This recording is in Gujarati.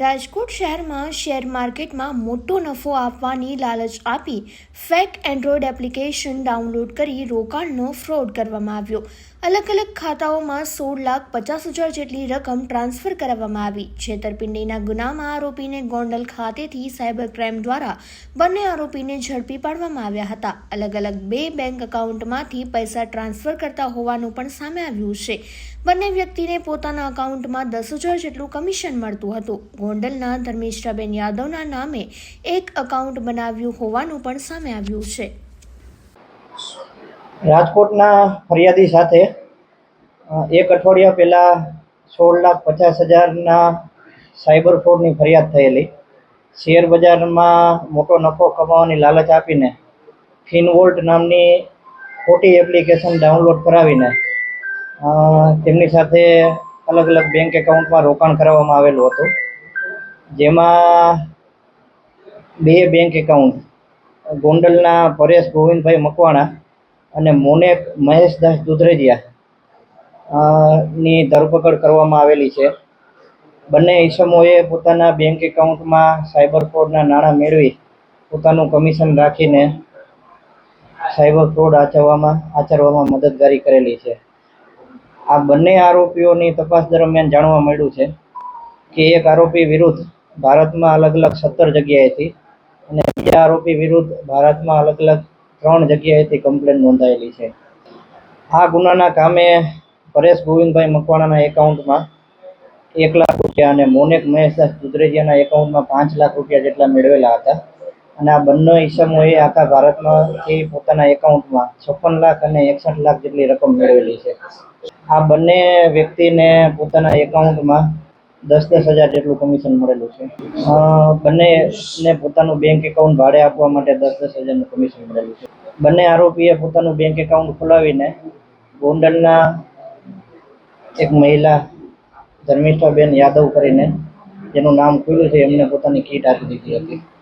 રાજકોટ શહેરમાં શેર માર્કેટમાં મોટો નફો આપવાની લાલચ આપી ફેક એન્ડ્રોઈડ એપ્લિકેશન ડાઉનલોડ કરી રોકાણનો ફ્રોડ કરવામાં આવ્યો. અલગ અલગ ખાતાઓમાં સોળ લાખ પચાસ હજાર જેટલી રકમ ટ્રાન્સફર કરવામાં આવી. છેતરપિંડીના ગુનામાં આરોપીને ગોંડલ ખાતેથી સાયબર ક્રાઇમ દ્વારા બંને આરોપીને ઝડપી પાડવામાં આવ્યા હતા. અલગ અલગ બે બેંક એકાઉન્ટમાંથી પૈસા ટ્રાન્સફર કરતા હોવાનું પણ સામે આવ્યું છે. બંને વ્યક્તિને પોતાના અકાઉન્ટમાં દસ હજાર જેટલું કમિશન મળતું હતું. ગોંડલના ધર્મિષ્ઠાબેન યાદવના નામે એક અકાઉન્ટ બનાવ્યું હોવાનું પણ સામે આવ્યું છે. રાજકોટના ફરિયાદી સાથે એક અઠવાડિયા પહેલાં સોળ લાખ પચાસ હજારના સાયબર ફ્રોડની ફરિયાદ થયેલી. શેર બજારમાં મોટો નફો કમાવાની લાલચ આપીને ફિનવોલ્ટ નામની ખોટી એપ્લિકેશન ડાઉનલોડ કરાવીને તેમની સાથે અલગ અલગ બેંક એકાઉન્ટમાં રોકાણ કરાવવામાં આવેલું હતું. જેમાં બે બેંક એકાઉન્ટ ગોંડલના પરેશ ગોવિંદભાઈ મકવાણા અને મોનેક મહેશદાસ દુધરેજિયા ની ધરપકડ કરવામાં આવેલી છે. બંને ઈસમોએ પોતાના બેંક એકાઉન્ટમાં સાયબર ફ્રોડના નાણાં મેળવી પોતાનું કમિશન રાખીને સાયબર ફ્રોડ આચરવામાં આચરવામાં મદદગારી કરેલી છે. આ બંને આરોપીઓની તપાસ દરમિયાન જાણવા મળ્યું છે કે એક આરોપી વિરુદ્ધ ભારતમાં અલગ અલગ સત્તર જગ્યાએથી અને બીજા આરોપી વિરુદ્ધ ભારતમાં અલગ અલગ ત્રણ જગ્યાએથી કમ્પ્લેન નોંધાયેલી છે. આ ગુનાના કામે પરેશ ગોવિંદભાઈ મકવાણાના એકાઉન્ટમાં એક લાખ રૂપિયા અને મોનેક મહેશદાસ દુધરેજિયાના એકાઉન્ટમાં પાંચ લાખ રૂપિયા જેટલા મેળવેલા હતા અને આ બંને ઈસમોએ આખા ભારતમાંથી પોતાના એકાઉન્ટમાં છપ્પન લાખ અને એકસઠ લાખ જેટલી રકમ મેળવેલી છે. આ બંને વ્યક્તિને પોતાના એકાઉન્ટમાં દસ દસ હજાર જેટલું કમિશન મળેલું છે. બંનેને પોતાનું બેંક એકાઉન્ટ ભાડે આપવા માટે દસ દસ હજારનું કમિશન મળેલું છે. બંને આરોપીએ પોતાનું બેંક એકાઉન્ટ ખોલાવીને ગોંડલના એક મહિલા ધર્મિષ્ઠાબેન યાદવ કરીને જેનું નામ ખુલ્યું છે, એમને પોતાની કીટ આપી દીધી હતી.